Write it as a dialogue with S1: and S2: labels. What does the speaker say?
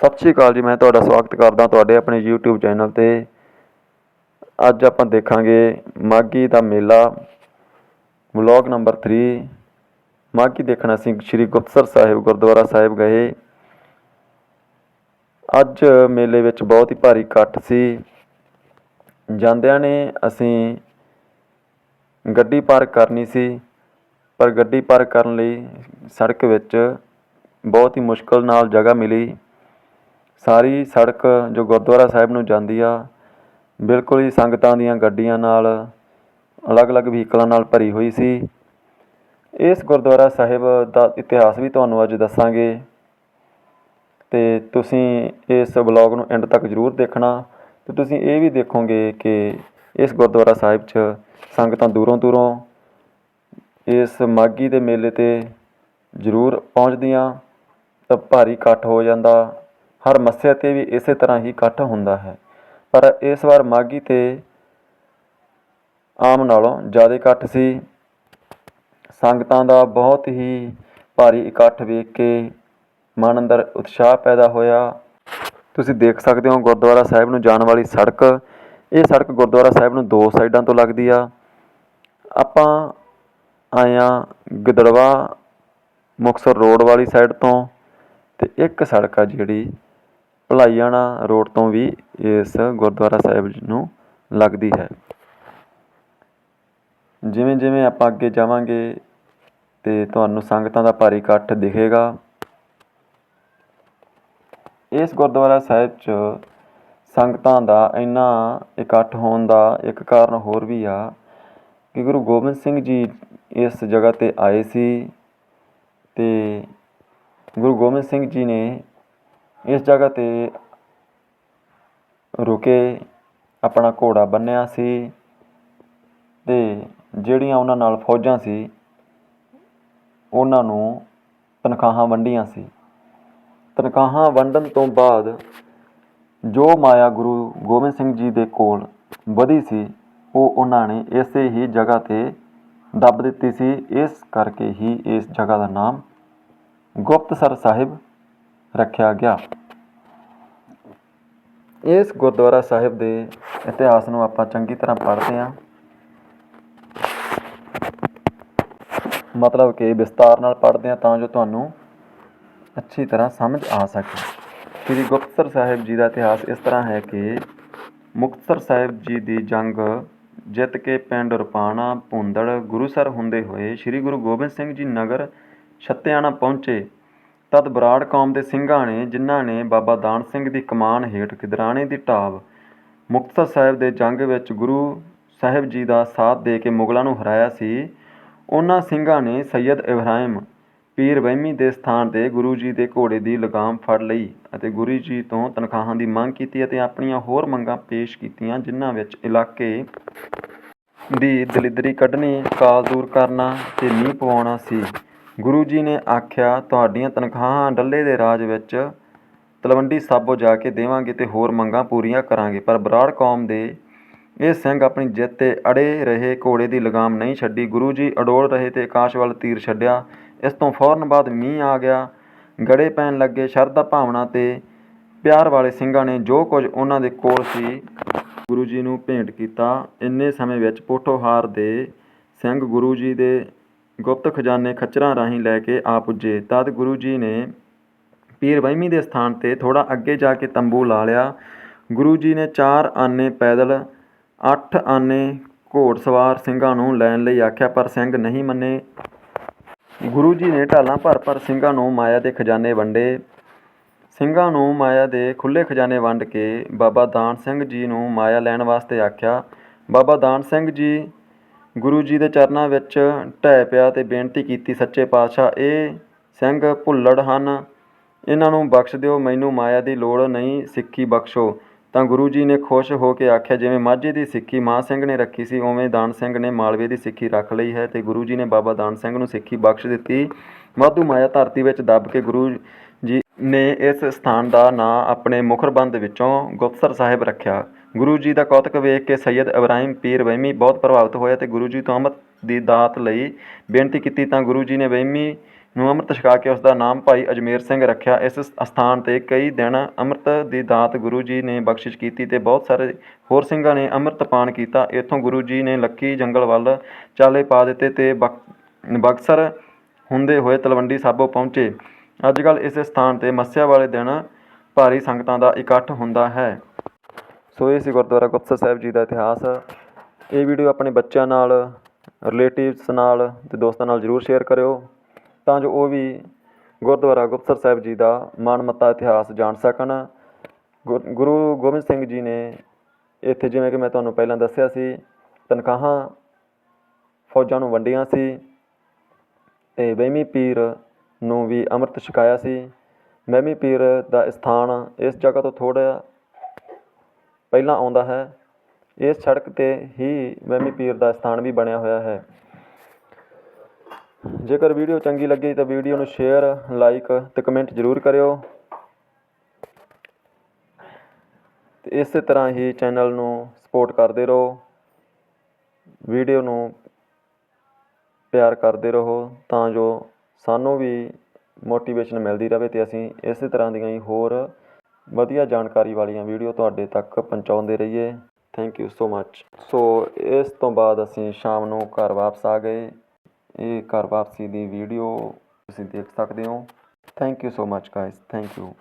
S1: ਸਤਿ ਸ਼੍ਰੀ ਅਕਾਲ ਜੀ, ਮੈਂ ਤੁਹਾਡਾ ਸਵਾਗਤ ਕਰਦਾ ਤੁਹਾਡੇ ਆਪਣੇ YouTube ਚੈਨਲ ਤੇ। ਅੱਜ ਆਪਾਂ ਦੇਖਾਂਗੇ ਮਾਘੀ ਦਾ ਮੇਲਾ ਵਲੌਗ ਨੰਬਰ 3 ਮਾਘੀ ਦੇਖਣ ਅਸੀਂ ਸ੍ਰੀ ਗੁਪਤਸਰ ਸਾਹਿਬ, ਗੁਰਦੁਆਰਾ ਸਾਹਿਬ ਗਏ। ਅੱਜ ਮੇਲੇ ਵਿੱਚ ਬਹੁਤ ਹੀ ਭਾਰੀ ਇਕੱਠ ਸੀ। ਜਾਂਦਿਆਂ ਨੇ ਅਸੀਂ ਗੱਡੀ ਪਾਰਕ ਕਰਨੀ ਸੀ, ਪਰ ਗੱਡੀ ਪਾਰਕ ਕਰਨ ਲਈ ਸੜਕ ਵਿੱਚ ਬਹੁਤ ਹੀ ਮੁਸ਼ਕਲ ਨਾਲ ਜਗ੍ਹਾ ਮਿਲੀ। ਸਾਰੀ ਸੜਕ ਜੋ ਗੁਰਦੁਆਰਾ ਸਾਹਿਬ ਨੂੰ ਜਾਂਦੀ ਆ, ਬਿਲਕੁਲ ਹੀ ਸੰਗਤਾਂ ਦੀਆਂ ਗੱਡੀਆਂ ਨਾਲ, ਅਲੱਗ-ਅਲੱਗ ਵਹੀਕਲਾਂ ਨਾਲ ਭਰੀ ਹੋਈ ਸੀ। ਇਸ ਗੁਰਦੁਆਰਾ ਸਾਹਿਬ ਦਾ ਇਤਿਹਾਸ ਵੀ ਤੁਹਾਨੂੰ ਅੱਜ ਦੱਸਾਂਗੇ। ਤੇ ਤੁਸੀਂ ਇਸ ਵਲੌਗ ਨੂੰ ਐਂਡ ਤੱਕ ਜ਼ਰੂਰ ਦੇਖਣਾ। ਤੇ ਤੁਸੀਂ ਇਹ ਵੀ ਦੇਖੋਗੇ ਕਿ ਇਸ ਗੁਰਦੁਆਰਾ ਸਾਹਿਬ 'ਚ ਸੰਗਤਾਂ ਦੂਰੋਂ ਦੂਰੋਂ ਇਸ ਮਾਘੀ ਦੇ ਮੇਲੇ ਤੇ ਜ਼ਰੂਰ ਪਹੁੰਚਦੀਆਂ। ਤਾਂ ਭਾਰੀ ਇਕੱਠ ਹੋ ਜਾਂਦਾ। ਹਰ ਮੱਸਿਆ ਤੇ ਵੀ ਇਸੇ ਤਰ੍ਹਾਂ ਹੀ ਇਕੱਠ ਹੁੰਦਾ ਹੈ। ਪਰ ਇਸ ਵਾਰ ਮਾਘੀ ਤੇ ਆਮ ਨਾਲੋਂ ਜ਼ਿਆਦਾ ਇਕੱਠ ਸੀ। ਸੰਗਤਾਂ ਦਾ ਬਹੁਤ ਹੀ ਭਾਰੀ ਇਕੱਠ ਵੇਖ ਕੇ ਮਨ ਅੰਦਰ ਉਤਸ਼ਾਹ ਪੈਦਾ ਹੋਇਆ। ਤੁਸੀਂ ਦੇਖ ਸਕਦੇ ਹੋ ਗੁਰਦੁਆਰਾ ਸਾਹਿਬ ਨੂੰ ਜਾਣ ਵਾਲੀ ਸੜਕ। ਇਹ ਸੜਕ ਗੁਰਦੁਆਰਾ ਸਾਹਿਬ ਨੂੰ ਦੋ ਸਾਈਡਾਂ ਤੋਂ ਲੱਗਦੀ ਆ। ਆਪਾਂ ਆਏ ਹਾਂ ਗਿੱਦੜਵਾ ਮੁਕਤਸਰ ਰੋਡ ਵਾਲੀ ਸਾਈਡ ਤੋਂ ਤੇ ਇੱਕ ਸੜਕ ਆ ਜਿਹੜੀ ਭਲਾਈਆਣਾ ਰੋਡ ਤੋਂ ਵੀ ਇਸ ਗੁਰਦੁਆਰਾ ਸਾਹਿਬ ਨੂੰ ਲੱਗਦੀ ਹੈ। ਜਿਵੇਂ ਜਿਵੇਂ ਆਪਾਂ ਅੱਗੇ ਜਾਵਾਂਗੇ ਤੇ ਤੁਹਾਨੂੰ ਸੰਗਤਾਂ ਦਾ ਭਾਰੀ ਇਕੱਠ ਦਿਖੇਗਾ। ਇਸ ਗੁਰਦੁਆਰਾ ਸਾਹਿਬ 'ਚ ਸੰਗਤਾਂ ਦਾ ਇੰਨਾ ਇਕੱਠ ਹੋਣ ਦਾ ਇੱਕ ਕਾਰਨ ਹੋਰ ਵੀ ਆ ਕਿ ਗੁਰੂ ਗੋਬਿੰਦ ਸਿੰਘ ਜੀ ਇਸ ਜਗ੍ਹਾ ਤੇ ਆਏ ਸੀ ਤੇ ਗੁਰੂ ਗੋਬਿੰਦ ਸਿੰਘ ਜੀ ਨੇ ਇਸ ਜਗ੍ਹਾ ਤੇ ਰੁਕੇ, ਆਪਣਾ ਘੋੜਾ ਬੰਨਿਆ ਸੀ ਅਤੇ ਜਿਹੜੀਆਂ ਉਹਨਾਂ ਨਾਲ ਫੌਜਾਂ ਸੀ, ਉਹਨਾਂ ਨੂੰ ਤਨਖਾਹਾਂ ਵੰਡੀਆਂ ਸੀ। ਤਨਖਾਹਾਂ ਵੰਡਣ ਤੋਂ ਬਾਅਦ ਜੋ ਮਾਇਆ ਗੁਰੂ ਗੋਬਿੰਦ ਸਿੰਘ ਜੀ ਦੇ ਕੋਲ ਵਧੀ ਸੀ, ਉਹ ਉਹਨਾਂ ਨੇ ਇਸੇ ਹੀ ਜਗ੍ਹਾ ਤੇ ਦੱਬ ਦਿੱਤੀ ਸੀ। ਇਸ ਕਰਕੇ ਹੀ ਇਸ ਜਗ੍ਹਾ ਦਾ ਨਾਮ ਗੁਪਤਸਰ ਸਾਹਿਬ ਰੱਖਿਆ ਗਿਆ। ਇਸ ਗੁਰਦੁਆਰਾ ਸਾਹਿਬ ਦੇ ਇਤਿਹਾਸ ਨੂੰ ਆਪਾਂ ਚੰਗੀ ਤਰ੍ਹਾਂ ਪੜ੍ਹਦੇ ਹਾਂ। ਮਤਲਬ ਕਿ ਵਿਸਤਾਰ ਨਾਲ ਪੜ੍ਹਦੇ ਹਾਂ ਤਾਂ ਜੋ ਤੁਹਾਨੂੰ ਅੱਛੀ ਤਰ੍ਹਾਂ ਸਮਝ ਆ ਸਕੇ। ਸ੍ਰੀ ਗੁਪਤਸਰ ਸਾਹਿਬ ਜੀ ਦਾ ਇਤਿਹਾਸ ਇਸ ਤਰ੍ਹਾਂ ਹੈ ਕਿ ਮੁਕਤਸਰ ਸਾਹਿਬ ਜੀ ਦੀ ਜੰਗ ਜਿੱਤ ਕੇ ਪਿੰਡ ਰੁਪਾਣਾ, ਭੁੰਦੜ, ਗੁਰੂਸਰ ਹੁੰਦੇ ਹੋਏ ਸ੍ਰੀ ਗੁਰੂ ਗੋਬਿੰਦ ਸਿੰਘ ਜੀ ਨਗਰ ਛੱਤਿਆਣਾ ਪਹੁੰਚੇ। ਤਦ ਬਰਾੜ ਕੌਮ ਦੇ ਸਿੰਘਾਂ ਨੇ, ਜਿਨ੍ਹਾਂ ਨੇ ਬਾਬਾ ਦਾਨ ਸਿੰਘ ਦੀ ਕਮਾਨ ਹੇਠ ਕਿਦਰਾਣੇ ਦੀ ਢਾਬ ਮੁਕਤਸਰ ਸਾਹਿਬ ਦੇ ਜੰਗ ਵਿੱਚ ਗੁਰੂ ਸਾਹਿਬ ਜੀ ਦਾ ਸਾਥ ਦੇ ਕੇ ਮੁਗਲਾਂ ਨੂੰ ਹਰਾਇਆ ਸੀ, ਉਹਨਾਂ ਸਿੰਘਾਂ ਨੇ ਸੈਯਦ ਇਬਰਾਹਿਮ ਪੀਰ ਵਹਿਮੀ ਦੇ ਸਥਾਨ ਤੇ ਗੁਰੂ ਜੀ ਦੇ ਘੋੜੇ ਦੀ ਲਗਾਮ ਫੜ ਲਈ ਅਤੇ ਗੁਰੂ ਜੀ ਤੋਂ ਤਨਖਾਹਾਂ ਦੀ ਮੰਗ ਕੀਤੀ ਅਤੇ ਆਪਣੀਆਂ ਹੋਰ ਮੰਗਾਂ ਪੇਸ਼ ਕੀਤੀਆਂ, ਜਿਨ੍ਹਾਂ ਵਿੱਚ ਇਲਾਕੇ ਦੀ ਦਲਿਦਰੀ ਕੱਢਣੀ, ਕਾਲ ਦੂਰ ਕਰਨਾ ਤੇ ਨੀਂਹ ਪਵਾਉਣਾ ਸੀ। ਗੁਰੂ ਜੀ ਨੇ ਆਖਿਆ, ਤੁਹਾਡੀਆਂ ਤਨਖਾਹਾਂ ਡੱਲੇ ਦੇ ਰਾਜ ਵਿੱਚ ਤਲਵੰਡੀ ਸਾਬੋ ਜਾ ਕੇ ਦੇਵਾਂਗੇ ਤੇ ਹੋਰ ਮੰਗਾਂ ਪੂਰੀਆਂ ਕਰਾਂਗੇ। ਪਰ ਬਰਾੜ ਕੌਮ ਦੇ ਇਹ ਸਿੰਘ ਆਪਣੀ ਜਿੱਤ ਤੇ ਅੜੇ ਰਹੇ, ਘੋੜੇ ਦੀ ਲਗਾਮ ਨਹੀਂ ਛੱਡੀ। ਗੁਰੂ ਜੀ ਅਡੋਲ ਰਹੇ ਤੇ ਆਕਾਸ਼ ਵੱਲ ਤੀਰ ਛੱਡਿਆ। ਇਸ ਤੋਂ ਫੌਰਨ ਬਾਅਦ ਮੀਂਹ ਆ ਗਿਆ। ਗੜੇ ਪੈਣ ਲੱਗੇ। ਸ਼ਰਧਾ ਭਾਵਨਾ ਤੇ ਪਿਆਰ ਵਾਲੇ ਸਿੰਘਾਂ ਨੇ ਜੋ ਕੁਝ ਉਹਨਾਂ ਦੇ ਕੋਲ ਸੀ, ਗੁਰੂ ਜੀ ਨੂੰ ਭੇਂਟ ਕੀਤਾ। ਇੰਨੇ ਸਮੇਂ ਵਿੱਚ ਪੋਠੋਹਾਰ ਦੇ ਸਿੰਘ ਗੁਰੂ ਜੀ ਦੇ ਗੁਪਤ ਖਜ਼ਾਨੇ ਖੱਚਰਾਂ ਰਾਹੀਂ ਲੈ ਕੇ ਆ ਪੁੱਜੇ। ਤਦ ਗੁਰੂ ਜੀ ਨੇ ਪੀਰ ਵਹਿਮੀ ਦੇ ਸਥਾਨ ਤੇ ਥੋੜਾ ਅੱਗੇ ਜਾ ਕੇ ਤੰਬੂ ਲਾ ਲਿਆ। ਗੁਰੂ ਜੀ ਨੇ ਚਾਰ ਆਨੇ ਪੈਦਲ, ਅੱਠ ਆਨੇ ਘੋੜਸਵਾਰ ਸਿੰਘਾਂ ਨੂੰ ਲੈਣ ਲਈ ਆਖਿਆ, ਪਰ ਸਿੰਘ ਨਹੀਂ ਮੰਨੇ। ਗੁਰੂ ਜੀ ਨੇ ਢਾਲਾਂ ਭਰ ਭਰ ਸਿੰਘਾਂ ਨੂੰ ਮਾਇਆ ਦੇ ਖਜ਼ਾਨੇ ਵੰਡੇ। ਸਿੰਘਾਂ ਨੂੰ ਮਾਇਆ ਦੇ ਖੁੱਲੇ ਖਜ਼ਾਨੇ ਵੰਡ ਕੇ ਬਾਬਾ ਦਾਨ ਸਿੰਘ ਜੀ ਨੂੰ ਮਾਇਆ ਲੈਣ ਵਾਸਤੇ ਆਖਿਆ। ਬਾਬਾ ਦਾਨ ਸਿੰਘ ਜੀ ਗੁਰੂ ਜੀ ਦੇ ਚਰਨਾਂ ਵਿੱਚ ਢਹਿ ਪਿਆ ਅਤੇ ਬੇਨਤੀ ਕੀਤੀ, ਸੱਚੇ ਪਾਤਸ਼ਾਹ, ਇਹ ਸਿੰਘ ਭੁੱਲੜ ਹਨ। ਇਹਨਾਂ ਨੂੰ ਬਖਸ਼ ਦਿਓ, ਮੈਨੂੰ ਮਾਇਆ ਦੀ ਲੋੜ ਨਹੀਂ, ਸਿੱਖੀ ਬਖਸ਼ੋ। ਤਾਂ ਗੁਰੂ ਜੀ ਨੇ ਖੁਸ਼ ਹੋ ਕੇ ਆਖਿਆ, ਜਿਵੇਂ ਮਾਝੇ ਦੀ ਸਿੱਖੀ ਮਾਂ ਸਿੰਘ ਨੇ ਰੱਖੀ ਸੀ, ਉਵੇਂ ਦਾਨ ਸਿੰਘ ਨੇ ਮਾਲਵੇ ਦੀ ਸਿੱਖੀ ਰੱਖ ਲਈ ਹੈ। ਤੇ ਗੁਰੂ ਜੀ ਨੇ ਬਾਬਾ ਦਾਨ ਸਿੰਘ ਨੂੰ ਸਿੱਖੀ ਬਖਸ਼ ਦਿੱਤੀ। ਵਾਧੂ ਮਾਇਆ ਧਰਤੀ ਵਿੱਚ ਦੱਬ ਕੇ ਗੁਰੂ ਜੀ ਨੇ ਇਸ ਸਥਾਨ ਦਾ ਨਾਂ ਆਪਣੇ ਮੁਖਰਬੰਦ ਵਿੱਚੋਂ ਗੁਪਤਸਰ ਸਾਹਿਬ ਰੱਖਿਆ। ਗੁਰੂ ਜੀ ਦਾ ਕੌਤਕ ਵੇਖ ਕੇ ਸੈਯਦ ਇਬਰਾਹਿਮ ਪੀਰ ਵਹਿਮੀ ਬਹੁਤ ਪ੍ਰਭਾਵਿਤ ਹੋਇਆ ਤੇ ਗੁਰੂ ਜੀ ਤੋਂ ਅੰਮ੍ਰਿਤ ਦੀ ਦਾਤ ਲਈ ਬੇਨਤੀ ਕੀਤੀ ਤਾਂ ਗੁਰੂ ਜੀ ਨੇ ਵਹਿਮੀ ਨੂੰ ਅੰਮ੍ਰਿਤ ਛਕਾ ਕੇ ਉਸ ਦਾ ਨਾਮ ਭਾਈ ਅਜਮੇਰ ਸਿੰਘ ਰੱਖਿਆ। ਇਸ ਅਸਥਾਨ ਤੇ ਕਈ ਦਿਨ ਅੰਮ੍ਰਿਤ ਦੀ ਦਾਤ ਗੁਰੂ ਜੀ ਨੇ ਬਖਸ਼ਿਸ਼ ਕੀਤੀ ਤੇ ਬਹੁਤ ਸਾਰੇ ਹੋਰ ਸਿੰਘਾਂ ਨੇ ਅੰਮ੍ਰਿਤ ਪਾਨ ਕੀਤਾ। ਇੱਥੋਂ ਗੁਰੂ ਜੀ ਨੇ ਲੱਕੀ ਜੰਗਲ ਵੱਲ ਚਾਲੇ ਪਾ ਦਿੱਤੇ ਤੇ ਬਕ- ਬਕਸਰ ਹੁੰਦੇ ਹੋਏ ਤਲਵੰਡੀ ਸਾਬੋ ਪਹੁੰਚੇ। ਅੱਜ ਕੱਲ੍ਹ ਇਸ ਸਥਾਨ ਤੇ ਮੱਸਿਆ ਵਾਲੇ ਦਿਨ ਭਾਰੀ ਸੰਗਤਾਂ ਦਾ ਇਕੱਠ ਹੁੰਦਾ ਹੈ। ਸੋ ਇਹ ਸੀ ਗੁਰਦੁਆਰਾ ਗੁਪਤਸਰ ਸਾਹਿਬ ਜੀ ਦਾ ਇਤਿਹਾਸ। ਇਹ ਵੀਡੀਓ ਆਪਣੇ ਬੱਚਿਆਂ ਨਾਲ ਰਿਲੇਟਿਵਸ ਨਾਲ ਅਤੇ ਦੋਸਤਾਂ ਨਾਲ ਜਰੂਰ ਸ਼ੇਅਰ ਕਰਿਓ ਤਾਂ ਜੋ ਉਹ ਵੀ ਗੁਰਦੁਆਰਾ ਗੁਪਤਸਰ ਸਾਹਿਬ ਜੀ ਦਾ ਮਾਣਮੱਤਾ ਇਤਿਹਾਸ ਜਾਣ ਸਕਣ। ਗੁਰ- ਗੁਰੂ ਗੋਬਿੰਦ ਸਿੰਘ ਜੀ ਨੇ ਇੱਥੇ ਜਿਵੇਂ ਕਿ ਮੈਂ ਤੁਹਾਨੂੰ ਪਹਿਲਾਂ ਦੱਸਿਆ ਸੀ, ਤਨਖਾਹਾਂ ਫੌਜਾਂ ਨੂੰ ਵੰਡੀਆਂ ਸੀ ਤੇ ਵਹਿਮੀ ਪੀਰ ਨੂੰ ਵੀ ਅੰਮ੍ਰਿਤ ਛਕਾਇਆ ਸੀ। ਵਹਿਮੀ ਪੀਰ ਦਾ ਸਥਾਨ ਇਸ ਜਗ੍ਹਾ ਤੋਂ ਥੋੜ੍ਹਾ ਪਹਿਲਾਂ ਆਉਂਦਾ ਹੈ। ਇਸ ਸੜਕ ਤੇ ਹੀ ਵਹਿਮੀ ਪੀਰ ਦਾ ਸਥਾਨ ਵੀ ਬਣਿਆ ਹੋਇਆ ਹੈ। ਜੇਕਰ ਵੀਡੀਓ ਚੰਗੀ ਲੱਗੀ ਤਾਂ ਵੀਡੀਓ ਨੂੰ ਸ਼ੇਅਰ, ਲਾਈਕ ਤੇ ਕਮੈਂਟ ਜ਼ਰੂਰ ਕਰਿਓ। ਤੇ ਇਸੇ ਤਰ੍ਹਾਂ ਹੀ ਚੈਨਲ ਨੂੰ ਸਪੋਰਟ ਕਰਦੇ ਰਹੋ। ਵੀਡੀਓ ਨੂੰ ਪਿਆਰ ਕਰਦੇ ਰਹੋ ਤਾਂ ਜੋ ਸਾਨੂੰ ਵੀ ਮੋਟੀਵੇਸ਼ਨ ਮਿਲਦੀ ਰਹੇ ਤੇ ਅਸੀਂ ਇਸੇ ਤਰ੍ਹਾਂ ਦੀਆਂ ਹੀ ਹੋਰ ਵਧੀਆ ਜਾਣਕਾਰੀ ਵਾਲੀਆਂ ਵੀਡੀਓ ਤੁਹਾਡੇ ਤੱਕ ਪਹੁੰਚਾਉਂਦੇ ਰਹੀਏ। ਥੈਂਕ ਯੂ ਸੋ ਮੱਚ ਸੋ ਇਸ ਤੋਂ ਬਾਅਦ ਅਸੀਂ ਸ਼ਾਮ ਨੂੰ ਘਰ ਵਾਪਸ ਆ ਗਏ। ਇਹ ਘਰ ਵਾਪਸੀ ਦੀ ਵੀਡੀਓ ਤੁਸੀਂ ਦੇਖ ਸਕਦੇ ਹੋ। Thank you so much guys thank you